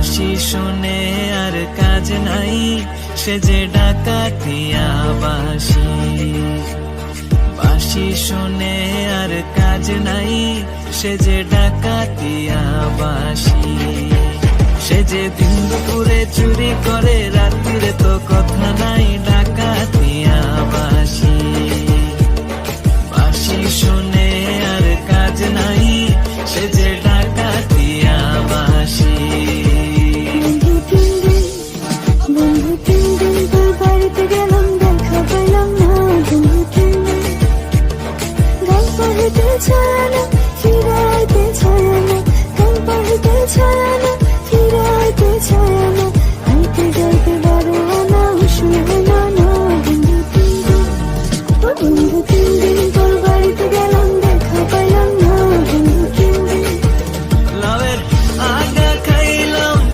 বাসি শুনে আর কাজ নাই, সে যে ডাকাতিয়া বাসি বাসি শুনে আর কাজ নাই, সে যে ডাকাতিয়া বাসি সে যে দিন দুপুরে চুরি করে বন্ধু তিন দিন তোর বাড়িতে গেলাম দেখা পেলাম না বন্ধু তিন দিন গল্প হতে চায়